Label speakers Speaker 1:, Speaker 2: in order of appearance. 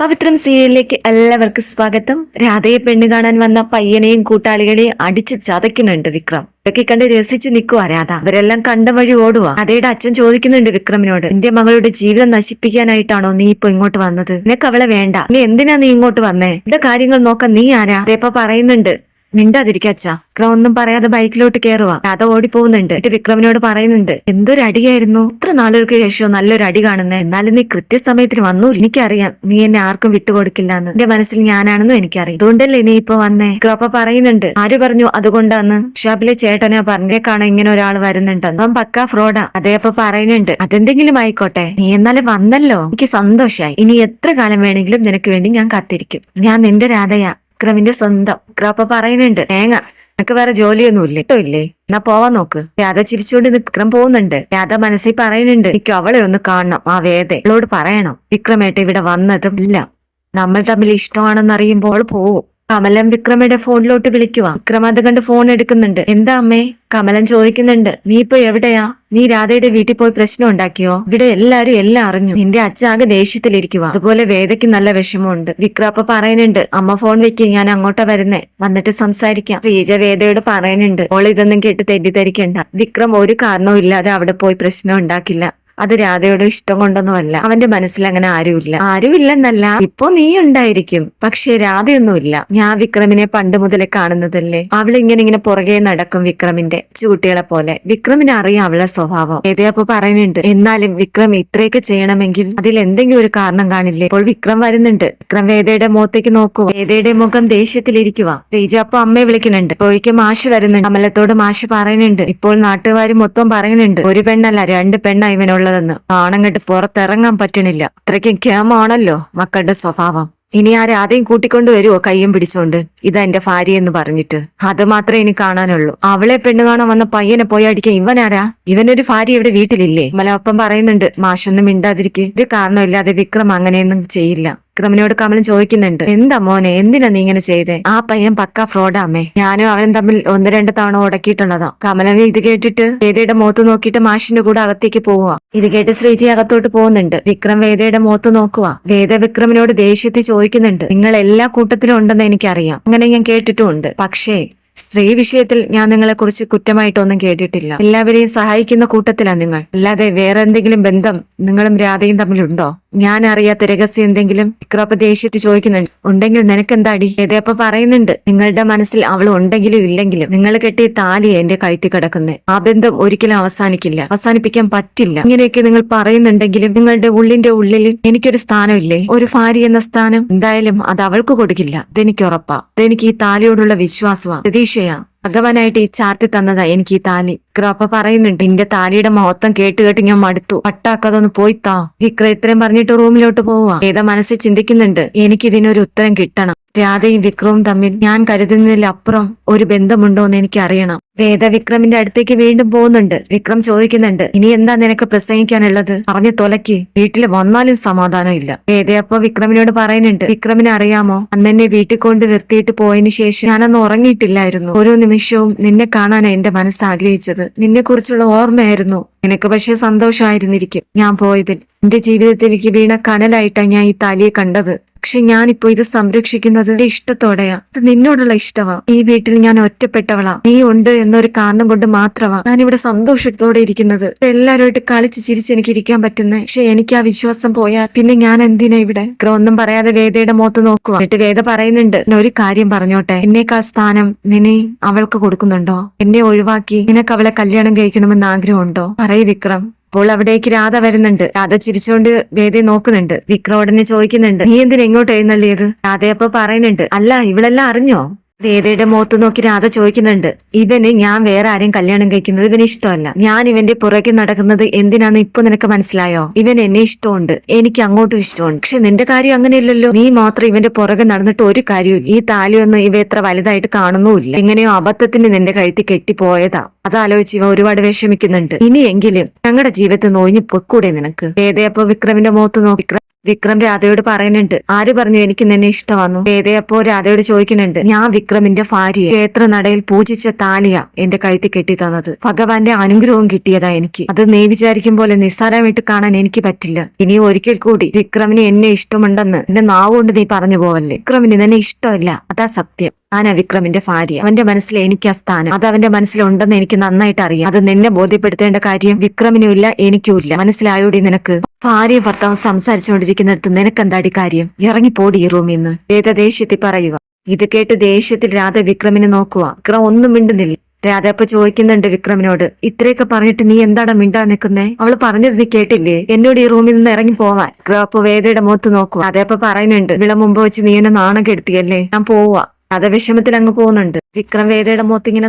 Speaker 1: പവിത്രം സീരിയലിലേക്ക് എല്ലാവർക്കും സ്വാഗതം. രാധയെ പെണ്ണ് കാണാൻ വന്ന പയ്യനെയും കൂട്ടാളികളെയും അടിച്ച് ചതയ്ക്കുന്നുണ്ട് വിക്രം. ഇതൊക്കെ കണ്ട് രസിച്ച് നിൽക്കുവാ രാധ. അവരെല്ലാം കണ്ട വഴി ഓടുക അതേടെ അച്ഛൻ ചോദിക്കുന്നുണ്ട് വിക്രമിനോട് എന്റെ മകളുടെ ജീവിതം നശിപ്പിക്കാനായിട്ടാണോ നീ ഇപ്പൊ ഇങ്ങോട്ട് വന്നത്? നിനക്ക് അവളെ വേണ്ട. നീ എന്തിനാ നീ ഇങ്ങോട്ട് വന്നേ? എന്റെ കാര്യങ്ങൾ നോക്കാൻ നീ ആരാ? അതേപ്പ പറയുന്നുണ്ട് മിണ്ടാതിരിക്കച്ച വിക്രം ഒന്നും പറയാതെ ബൈക്കിലോട്ട് കയറുക രാധ ഓടിപ്പോകുന്നുണ്ട് എന്നിട്ട് വിക്രമിനോട് പറയുന്നുണ്ട് എന്തൊരു അടിയായിരുന്നു? ഇത്ര നാളുകൾക്ക് ശേഷം നല്ലൊരു അടി കാണുന്നത് എന്നാലും നീ കൃത്യസമയത്തിന് വന്നു. എനിക്കറിയാം നീ എന്നെ ആർക്കും വിട്ടുകൊടുക്കില്ല എന്ന് എന്റെ മനസ്സിൽ ഞാനാണെന്നും എനിക്കറിയാം. അതുകൊണ്ടല്ലേ നീ ഇപ്പൊ വന്നേ? വിക്രം പറയുന്നുണ്ട് ആര് പറഞ്ഞു അതുകൊണ്ടാന്ന്? ഷാബിലെ ചേട്ടനാ പറഞ്ഞേക്കാണ് ഇങ്ങനെ ഒരാൾ വരുന്നുണ്ടെന്ന്? അവൻ പക്കാ ഫ്രോഡാ. അതേ അപ്പൊ പറയുന്നുണ്ട് അതെന്തെങ്കിലും ആയിക്കോട്ടെ. നീ എന്നാലും വന്നല്ലോ. എനിക്ക് സന്തോഷായി. ഇനി എത്ര കാലം വേണമെങ്കിലും നിനക്ക് വേണ്ടി ഞാൻ കാത്തിരിക്കും. ഞാൻ നിന്റെ രാധയാ. വിക്രമിന്റെ സ്വന്തം. വിക്രം അപ്പൊ പറയുന്നുണ്ട് തേങ്ങ നിനക്ക് വേറെ ജോലിയൊന്നും ഇല്ല കേട്ടോ ഇല്ലേ. എന്നാ പോവാൻ നോക്ക്. രാധ ചിരിച്ചുകൊണ്ട് വിക്രം പോകുന്നുണ്ട്. രാധ മനസ്സിൽ പറയുന്നുണ്ട് എനിക്ക് അവളെ ഒന്ന് കാണണം. ആ വേദ അവളോട് പറയണം. വിക്രമേട്ട ഇവിടെ വന്നതും ഇല്ല. നമ്മൾ തമ്മിൽ ഇഷ്ടമാണെന്ന് അറിയുമ്പോൾ പോവും. കമലം വിക്രമയുടെ ഫോണിലോട്ട് വിളിക്കുവാ. വിക്രം അത് കണ്ട് ഫോൺ എടുക്കുന്നുണ്ട്. എന്താ അമ്മേ? കമലൻ ചോദിക്കുന്നുണ്ട് നീ ഇപ്പൊ എവിടെയാ? നീ രാധയുടെ വീട്ടിൽ പോയി പ്രശ്നം ഉണ്ടാക്കിയോ? ഇവിടെ എല്ലാരും എല്ലാം അറിഞ്ഞു. നിന്റെ അച്ഛാകെ ദേഷ്യത്തിലിരിക്കുക അതുപോലെ വേദയ്ക്ക് നല്ല വിഷമമുണ്ട്. വിക്രാപ്പ പറയുന്നുണ്ട് അമ്മ ഫോൺ വെക്കി ഞാൻ അങ്ങോട്ടാ വരുന്നേ. വന്നിട്ട് സംസാരിക്കാം. ശ്രീജ വേദയോട് പറയുന്നുണ്ട് ഓൾ ഇതൊന്നും കേട്ട് തെറ്റിദ്ധരിക്കണ്ട. വിക്രം ഒരു കാരണവും ഇല്ലാതെ അവിടെ പോയി പ്രശ്നം ഉണ്ടാക്കില്ല. അത് രാധയുടെ ഇഷ്ടം കൊണ്ടൊന്നുമല്ല. അവന്റെ മനസ്സിൽ അങ്ങനെ ആരുമില്ല. ആരുമില്ലെന്നല്ല ഇപ്പൊ നീ ഉണ്ടായിരിക്കും. പക്ഷെ രാധയൊന്നുമില്ല. ഞാൻ വിക്രമിനെ പണ്ട് മുതലേ കാണുന്നതല്ലേ? അവൾ ഇങ്ങനെ ഇങ്ങനെ പുറകെ നടക്കും വിക്രമിന്റെ ചൂട്ടികളെ പോലെ. വിക്രമിനെ അറിയാം അവളെ സ്വഭാവം. ഏതയപ്പോ പറയുന്നുണ്ട് എന്നാലും വിക്രം ഇത്രയൊക്കെ ചെയ്യണമെങ്കിൽ അതിൽ എന്തെങ്കിലും ഒരു കാരണം കാണില്ലേ? ഇപ്പോൾ വിക്രം വരുന്നുണ്ട്. വിക്രം വേദയുടെ മുഖത്തേക്ക് നോക്കുക. വേദയുടെ മുഖം ദേഷ്യത്തിലിരിക്കുക ശ്രീജ അപ്പൊ അമ്മയെ വിളിക്കുന്നുണ്ട്. ഇപ്പോഴേക്കും മാഷ് വരുന്നുണ്ട്. അമലത്തോട് മാഷ് പറയുന്നുണ്ട്. ഇപ്പോൾ നാട്ടുകാർ മൊത്തം പറയുന്നുണ്ട്. ഒരു പെണ്ണല്ല രണ്ട് പെണ്ണ ഇവനുള്ളതെന്ന് ആണം കെട്ട് പുറത്തിറങ്ങാൻ പറ്റണില്ല. അത്രയ്ക്കും ക്ഷേമമാണല്ലോ മക്കളുടെ സ്വഭാവം. ഇനി ആ രാധയും കൂട്ടിക്കൊണ്ട് വരുവോ കയ്യും പിടിച്ചോണ്ട്? ഇതാ എന്റെ ഭാര്യ എന്ന് പറഞ്ഞിട്ട്. അത് മാത്രമേ ഇനി കാണാനുള്ളൂ. അവളെ പെണ്ണു കാണാൻ വന്ന പയ്യനെ പോയി അടിക്കാൻ ഇവനാരാ? ഇവനൊരു ഭാര്യ ഇവിടെ വീട്ടിലില്ലേ? മലയപ്പം പറയുന്നുണ്ട് മാഷൊന്നും മിണ്ടാതിരിക്കേ. ഒരു കാരണമില്ലാതെ വിക്രം അങ്ങനെയൊന്നും ചെയ്യില്ല. വിക്രമിനോട് കമലൻ ചോദിക്കുന്നുണ്ട് എന്താ മോനെ എന്തിനാ നീ ഇങ്ങനെ ചെയ്തേ? ആ പയ്യൻ പക്ക ഫ്രോഡാ അമ്മേ. ഞാനും അവനും തമ്മിൽ ഒന്ന് രണ്ട് തവണ ഉടക്കിയിട്ടുള്ളതാ. കമലൻ ഇത് കേട്ടിട്ട് വേദയുടെ മുഖത്ത് നോക്കിയിട്ട് മാഷിന്റെ കൂടെ അകത്തേക്ക് പോവുക ഇത് കേട്ട് ശ്രീജി അകത്തോട്ട് പോകുന്നുണ്ട്. വിക്രം വേദയുടെ മുഖത്ത് നോക്കുക വേദ വിക്രമിനോട് ദേഷ്യത്തിൽ ചോദിക്കുന്നുണ്ട് നിങ്ങൾ എല്ലാ കൂട്ടത്തിലും ഉണ്ടെന്ന് എനിക്കറിയാം. അങ്ങനെ ഞാൻ കേട്ടിട്ടുമുണ്ട്. പക്ഷേ സ്ത്രീ വിഷയത്തിൽ ഞാൻ നിങ്ങളെ കുറിച്ച് കുറ്റമായിട്ടൊന്നും കേട്ടിട്ടില്ല. എല്ലാവരെയും സഹായിക്കുന്ന കൂട്ടത്തിലാ നിങ്ങൾ. അല്ലാതെ വേറെ എന്തെങ്കിലും ബന്ധം നിങ്ങളും രാധയും തമ്മിലുണ്ടോ? ഞാൻ അറിയാത്ത രഹസ്യം എന്തെങ്കിലും ദേഷ്യത്തിൽ ചോദിക്കുന്നുണ്ട്. ഉണ്ടെങ്കിൽ നിനക്കെന്താടി? ഏതേപ്പ പറയുന്നുണ്ട് നിങ്ങളുടെ മനസ്സിൽ അവൾ ഉണ്ടെങ്കിലും ഇല്ലെങ്കിലും നിങ്ങൾ കെട്ടിയ താലി എന്റെ കഴുത്തി കിടക്കുന്നത് ആ ബന്ധം ഒരിക്കലും അവസാനിക്കില്ല. അവസാനിപ്പിക്കാൻ പറ്റില്ല. ഇങ്ങനെയൊക്കെ നിങ്ങൾ പറയുന്നുണ്ടെങ്കിലും നിങ്ങളുടെ ഉള്ളിന്റെ ഉള്ളിൽ എനിക്കൊരു സ്ഥാനമില്ലേ? ഒരു ഭാര്യ എന്ന സ്ഥാനം എന്തായാലും അത് അവൾക്ക് കൊടുക്കില്ല. അതെനിക്ക് ഉറപ്പാ. അതെനിക്ക് ഈ താലിയോടുള്ള വിശ്വാസമാ. പ്രതീക്ഷയാ. ഭഗവാനായിട്ട് ഈ ചാർത്തി തന്നതാ എനിക്ക് ഈ താലി. വിക്രപ്പ പറയുന്നുണ്ട് എന്റെ താലിയുടെ മഹത്വം കേട്ട് കേട്ട് ഞാൻ മടുത്തു. പട്ടാക്കതൊന്ന് പോയി താ. വിക്ര ഇത്രയും പറഞ്ഞിട്ട് റൂമിലോട്ട് പോവുക ഏതാ മനസ്സിൽ ചിന്തിക്കുന്നുണ്ട് എനിക്കിതിനൊരു ഉത്തരം കിട്ടണം. രാധയും വിക്രവും തമ്മിൽ ഞാൻ കരുതുന്നതിലപ്പുറം ഒരു ബന്ധമുണ്ടോ എന്ന് എനിക്ക് അറിയണം വേദ വിക്രമിന്റെ അടുത്തേക്ക് വീണ്ടും പോകുന്നുണ്ട്. വിക്രം ചോദിക്കുന്നുണ്ട് ഇനി എന്താ നിനക്ക് പ്രസംഗിക്കാനുള്ളത്? പറഞ്ഞു തൊലക്ക് വീട്ടിൽ വന്നാലും സമാധാനം ഇല്ല വേദയപ്പോ വിക്രമിനോട് പറയുന്നുണ്ട് വിക്രമിനെ അറിയാമോ? അന്ന് എന്നെ വീട്ടിൽ കൊണ്ട് നിർത്തിയിട്ട് പോയതിന് ശേഷം ഞാനന്ന് ഉറങ്ങിയിട്ടില്ലായിരുന്നു. ഓരോ നിമിഷവും നിന്നെ കാണാനാണ് എന്റെ മനസ്സ് ആഗ്രഹിച്ചത്. നിന്നെ കുറിച്ചുള്ള ഓർമ്മയായിരുന്നു. നിനക്ക് പക്ഷേ സന്തോഷമായിരുന്നിരിക്കും. ഞാൻ പോയതിൽ. എന്റെ ജീവിതത്തിലേക്ക് വീണ കനലായിട്ടാണ് ഞാൻ ഈ താലിയെ കണ്ടത്. പക്ഷെ ഞാനിപ്പോ ഇത് സംരക്ഷിക്കുന്നത് ഇഷ്ടത്തോടെയാ. ഇത് നിന്നോടുള്ള ഇഷ്ടമാ ഈ വീട്ടിൽ ഞാൻ ഒറ്റപ്പെട്ടവളാ. നീ ഉണ്ട് എന്നൊരു കാരണം കൊണ്ട് മാത്രമാ ഞാനിവിടെ സന്തോഷത്തോടെ ഇരിക്കുന്നത്. എല്ലാവരുമായിട്ട് കളിച്ച് ചിരിച്ച് എനിക്ക് ഇരിക്കാൻ പറ്റുന്നേ. പക്ഷെ എനിക്ക് ആ വിശ്വാസം പോയാൽ പിന്നെ ഞാൻ എന്തിനാ ഇവിടെ? ഒന്നും പറയാതെ വേദയുടെ മുഖത്ത് നോക്കുക എന്നിട്ട് വേദ പറയുന്നുണ്ട് ഒരു കാര്യം പറഞ്ഞോട്ടെ. എന്നേക്കാൾ സ്ഥാനം നിന്നെ അവൾക്ക് കൊടുക്കുന്നുണ്ടോ? എന്നെ ഒഴിവാക്കി നിനക്ക് അവളെ കല്യാണം കഴിക്കണമെന്ന് ആഗ്രഹമുണ്ടോ? പറയ് വിക്രം. അപ്പോൾ അവിടേക്ക് രാധ വരുന്നുണ്ട്. രാധ ചിരിച്ചുകൊണ്ട് വേദയെ നോക്കുന്നുണ്ട്. വിക്രം ഉടനെ ചോദിക്കുന്നുണ്ട് നീ എന്തിനെങ്ങോട്ട് എഴുന്നള്ളിയത്? രാധയപ്പോ പറയുന്നുണ്ട് അല്ല ഇവളെല്ലാം അറിഞ്ഞോ? വേദയുടെ മുഖത്ത് നോക്കി രാധ ചോദിക്കുന്നുണ്ട് ഇവന് ഞാൻ വേറെ ആരെയും കല്യാണം കഴിക്കുന്നത് ഇവന് ഇഷ്ടമല്ല. ഞാൻ ഇവന്റെ പുറകെ നടക്കുന്നത് എന്തിനാന്ന് ഇപ്പൊ നിനക്ക് മനസ്സിലായോ? ഇവൻ എന്നെ ഇഷ്ടമുണ്ട് എനിക്ക് അങ്ങോട്ടും ഇഷ്ടമുണ്ട്. പക്ഷെ നിന്റെ കാര്യം അങ്ങനെയല്ലല്ലോ. നീ മാത്രം ഇവന്റെ പുറകെ നടന്നിട്ട് ഒരു കാര്യമില്ല ഈ താലിയൊന്നും ഇവ എത്ര വലുതായിട്ട് കാണുന്നുമില്ല. എങ്ങനെയോ അബദ്ധത്തിന് നിന്റെ കഴുത്തി കെട്ടിപ്പോയതാ. അതാലോചിച്ച് ഇവ ഒരുപാട് വിഷമിക്കുന്നുണ്ട്. ഇനിയെങ്കിലും ഞങ്ങളുടെ ജീവിതത്തിൽ നോയിഞ്ഞു പൊക്കൂടെ നിനക്ക്? വേദയപ്പോ വിക്രമിന്റെ മുഖത്ത് നോക്കി "വിക്രം, രാധയോട് പറയുന്നുണ്ട് ആര് പറഞ്ഞു എനിക്ക് നിന്നെ ഇഷ്ടമാന്നു? വേദയപ്പോ രാധയോട് ചോദിക്കുന്നുണ്ട് ഞാൻ വിക്രമിന്റെ ഭാര്യ ക്ഷേത്ര നടയിൽ പൂജിച്ച താലിയ എന്റെ കഴുത്തി കെട്ടി തന്നത് ഭഗവാന്റെ അനുഗ്രഹം കിട്ടിയതാ എനിക്ക്. അത് നീ വിചാരിക്കും പോലെ നിസ്സാരമായിട്ട് കാണാൻ എനിക്ക് പറ്റില്ല. ഇനി ഒരിക്കൽ കൂടി വിക്രമിന് എന്നെ ഇഷ്ടമുണ്ടെന്ന് എന്റെ നാവുകൊണ്ട് നീ പറഞ്ഞു പോവല്ലേ വിക്രമിന് നിന്നെ ഇഷ്ടമല്ല. അതാ സത്യം. ആനാ വിക്രമിന്റെ ഭാര്യ. അവന്റെ മനസ്സിൽ എനിക്ക് ആ സ്ഥാനം. അത് അവന്റെ മനസ്സിലുണ്ടെന്ന് എനിക്ക് നന്നായിട്ട് അറിയാം. അത് നിന്നെ ബോധ്യപ്പെടുത്തേണ്ട കാര്യം വിക്രമിനും ഇല്ല എനിക്കും ഇല്ല. മനസ്സിലായോടി നിനക്ക്? ഭാര്യയും ഭർത്താവും സംസാരിച്ചുകൊണ്ടിരിക്കുന്നിടത്ത് നിനക്കെന്താടി കാര്യം? ഇറങ്ങി പോടി ഈ റൂമിൽ നിന്ന്. വേദ പറയുക. ഇത് കേട്ട് ദേഷ്യത്തിൽ രാധ വിക്രമിനെ നോക്കുക. വിക്രം ഒന്നും മിണ്ടുന്നില്ല. രാധ അപ്പൊ ചോദിക്കുന്നുണ്ട് വിക്രമിനോട്. ഇത്രയൊക്കെ പറഞ്ഞിട്ട് നീ എന്താണ് മിണ്ടാ നിൽക്കുന്നേ അവൾ പറഞ്ഞത് നീ കേട്ടില്ലേ? എന്നോട് ഈ റൂമിൽ നിന്ന് ഇറങ്ങി പോവാൻ. വിക്രം അപ്പൊ വേദയുടെ മുഖത്ത് നോക്കുക. അതേപ്പൊ പറയുന്നുണ്ട്. വിള മുമ്പ് വെച്ച് നീ എന്നെ നാണം കെടുത്തിയല്ലേ? ഞാൻ പോവാ. അത വിഷമത്തിൽ അങ്ങ് പോകുന്നുണ്ട്. വിക്രം വേദയുടെ മുഖത്ത് ഇങ്ങനെ